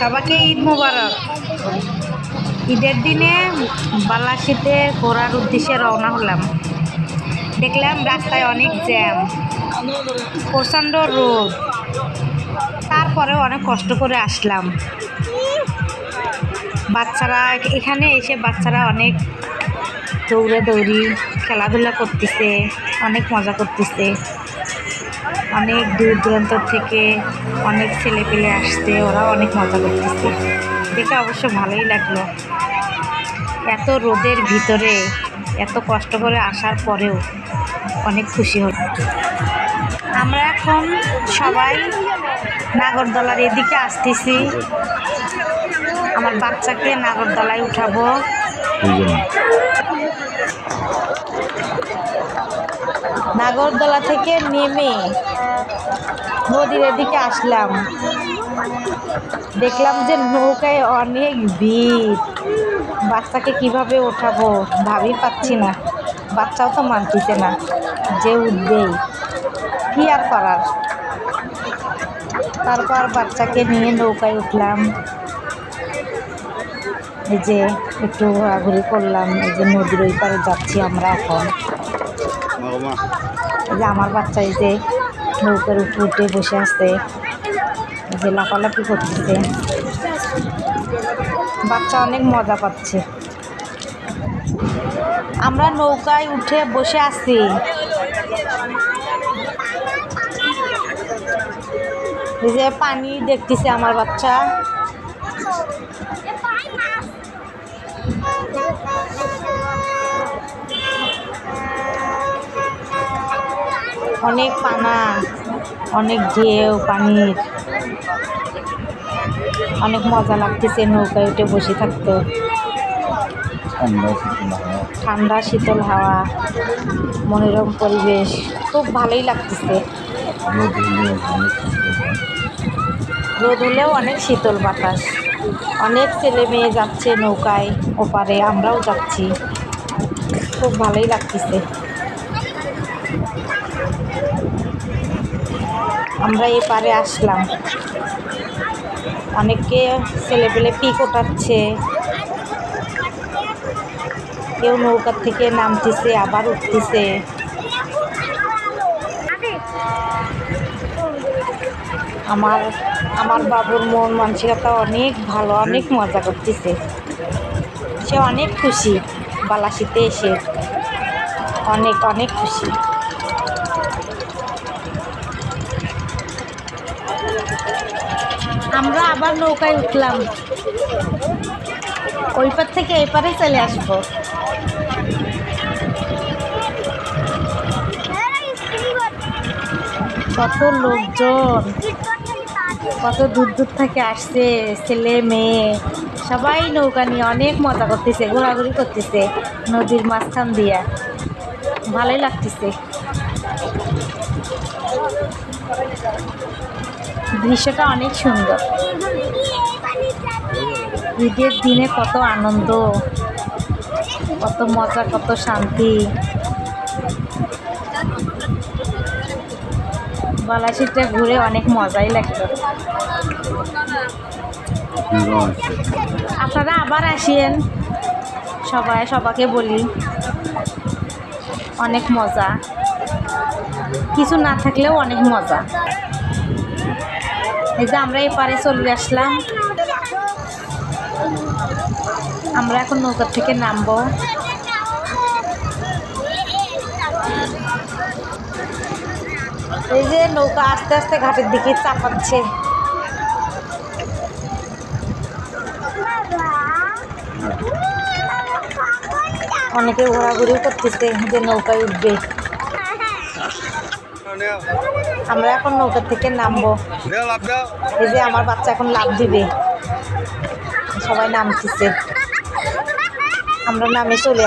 সবাইকে ঈদ মোবারক। ঈদের দিনে বালাসিতে ঘোরার উদ্দেশ্যে রওনা হলাম। দেখলাম রাস্তায় অনেক জ্যাম, প্রচণ্ড রোদ। তারপরেও অনেক কষ্ট করে আসলাম। বাচ্চারা এখানে এসে বাচ্চারা অনেক দৌড়ে দৌড়ি খেলাধুলা করতেছে, অনেক মজা করতেছে। অনেক দূর দূরান্ত থেকে অনেক ছেলে পেলে আসছে ওরা অনেক মজা করতেছে। দেখে অবশ্য ভালোই লাগল। এত রোদের ভিতরে, এত কষ্ট করে আসার পরেও অনেক খুশি হল আমরা এখন সবাই নাগরদোলার এদিকে আসতেছি। আমার বাচ্চাকে নাগরদোলায় উঠাবো। নাগরদোলা থেকে নেমে নদীর এদিকে আসলাম। দেখলাম যে নৌকায় অনেক ভিড়। বাচ্চাকে কীভাবে ওঠাবো ভাবি পাচ্ছি না। বাচ্চাও তো মানতেছে না যে উঠবেই কি আর করার? তারপর বাচ্চাকে নিয়ে নৌকায় উঠলাম। এই যে একটু ঘোরাঘুরি করলাম। এই যে নদীর ওই পারে যাচ্ছি আমরা এখন। যে আমার বাচ্চা এই যে নৌকার উপর উঠে বসে আছে যে লাফালাফি করতেছে। বাচ্চা অনেক মজা পাচ্ছে। আমরা নৌকায় উঠে বসে আছি। এই যে পানি দেখতেছে আমার বাচ্চা। অনেক পানা অনেক ঢেউ পানির। অনেক মজা লাগতেছে নৌকায় উঠে বসে থাকতো। ঠান্ডা শীতল হাওয়া। মনোরম পরিবেশ খুব ভালোই লাগতেছে। রোদ হলেও অনেক শীতল বাতাস। অনেক ছেলে মেয়ে যাচ্ছে নৌকায় ওপারে আমরাও যাচ্ছি। খুব ভালোই লাগতেছে। আমরা এপারে আসলাম। অনেকে ছেলেপেলে পিক ওঠাচ্ছে। কেউ নৌকার থেকে নামতেছে, আবার উঠতেছে। আমার আমার বাবুর মন মানসিকতা অনেক ভালো, অনেক মজা করতেছে। সে অনেক খুশি, বালাসিতে এসে। অনেক অনেক খুশি। আমরা আবার নৌকায় উঠলাম। ওই পার থেকে এই পারে চলে আসব। কত লোকজন, কত দূর দূর থেকে আসছে ছেলে, মেয়ে। সবাই নৌকা নিয়ে অনেক মজা করতেছে, ঘোরাঘুরি করতেছে নদীর মাঝখান দিয়া। ভালোই লাগতেছে। দৃশ্যটা অনেক সুন্দর। ঈদের দিনে কত আনন্দ, কত মজা, কত শান্তি। বালাসিটা ঘুরে অনেক মজাই লাগতো আপনারা আবার আসিয়েন সবাই সবাকে বলি, অনেক মজা। কিছু না থাকলেও অনেক মজা। এই যে আমরা এপারে চলে আসলাম। আমরা এখন নৌকা থেকে নামবো। এই যে নৌকা আস্তে আস্তে ঘাটের দিকে চাপাচ্ছে। অনেকে ঘোরাঘুরিও করতেছে যে নৌকায় উঠবে। আমরা এখন নৌকার থেকে নামবো। এই যে আমার বাচ্চা এখন লাভ দিবে। সবাই নামতেছে। আমরা নামে চলে